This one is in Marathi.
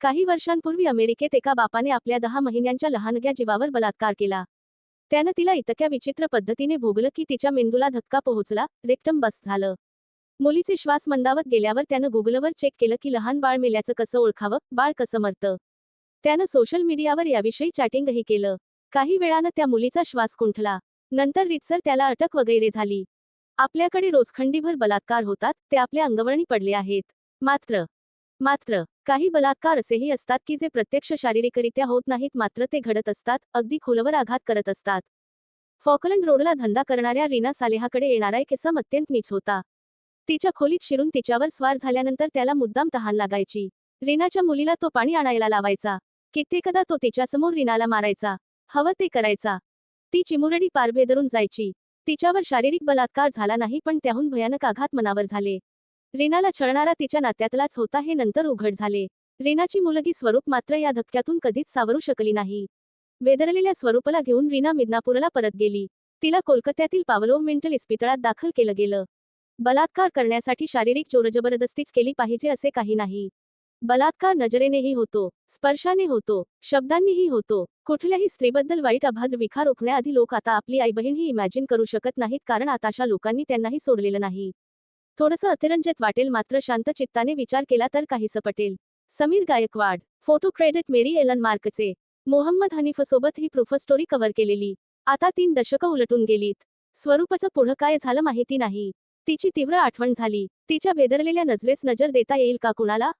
काही वर्षांपूर्वी अमेरिकेत एका बापाने आपल्या दहा महिन्यांच्या लहानग्या जीवावर बलात्कार केला. त्यानं तिला इतक्या विचित्र पद्धतीने भोगलं की तिच्या मेंदूला धक्का पोहोचला रेक्टम बस झालं. मुलीचे श्वास मंदावत गेल्यावर त्यानं गुगलवर चेक केलं की लहान बाळ मेल्याचं कसं ओळखावं बाळ कसं मरतं. त्यानं सोशल मीडियावर याविषयी चॅटिंगही केलं. काही वेळानं त्या मुलीचा श्वास कुंठला. नंतर रितसर त्याला अटक वगैरे झाली. आपल्याकडे रोजखंडीभर बलात्कार होतात ते आपल्या अंगवळणी पडले आहेत. मात्र मात्र काही बलात्कार असेही असतात की जे प्रत्यक्ष शारीरिकरित्या होत नाहीत मात्र ते घडत असतात अगदी खोलवर आघात करत असतात. फॉकलंड रोडला धंदा करणाऱ्या रीना सालेहाकडे येणारा एक इसम अत्यंत नीच होता. तिच्या खोलीत शिरून तिच्यावर स्वार झाल्यानंतर त्याला मुद्दाम तहान लागायची. रीनाच्या मुलीला तो पाणी आणायला लावायचा. कित्येकदा तो तिच्यासमोर रीनाला मारायचा. हवं ते करायचा. ती चिमुरडी पारभेदरून जायची. तिच्यावर शारीरिक बलात्कार झाला नाही पण त्याहून भयानक आघात मनावर झाले. रीनाला छळणारा तिच्या नात्यातलाच होता हे नंतर उघड झाले. रीनाची मुलगी स्वरूप मात्र या धक्क्यातून कधीच सावरू शकली नाही. वेदरलेल्या स्वरूपला घेऊन रीना मिदनापूरला परत गेली. तिला कोलकात्यातील पावलो मेंटल इस्पितळात दाखल केलं गेलं. बलात्कार करण्यासाठी शारीरिक जोरजबरदस्तीच केली पाहिजे असे काही नाही. बलात्कार नजरेनेही होतो स्पर्शाने होतो शब्दांनीही होतो. कुठल्याही स्त्रीबद्दल वाईट अभाद्र विखार रोखण्याआधी लोक आता आपली आई बहीणही इमॅजिन करू शकत नाहीत कारण आताशा लोकांनी त्यांनाही सोडलेलं नाही. थोडंसं अतिरंजित वाटेल मात्र शांत चित्ताने विचार केला तर काहीसं Patel. Sameer Gaikwad photo credit Mary Ellen मार्कचे. Mohammed हनीफसोबत ही प्रूफ स्टोरी कव्हर केलेली. आता तीन दशकं उलटून गेलीत. स्वरूपाचं पुढं काय झालं माहिती नाही. तिची तीव्र आठवण झाली. तिच्या भेदरलेल्या नजरेस नजर देता येईल का कुणाला?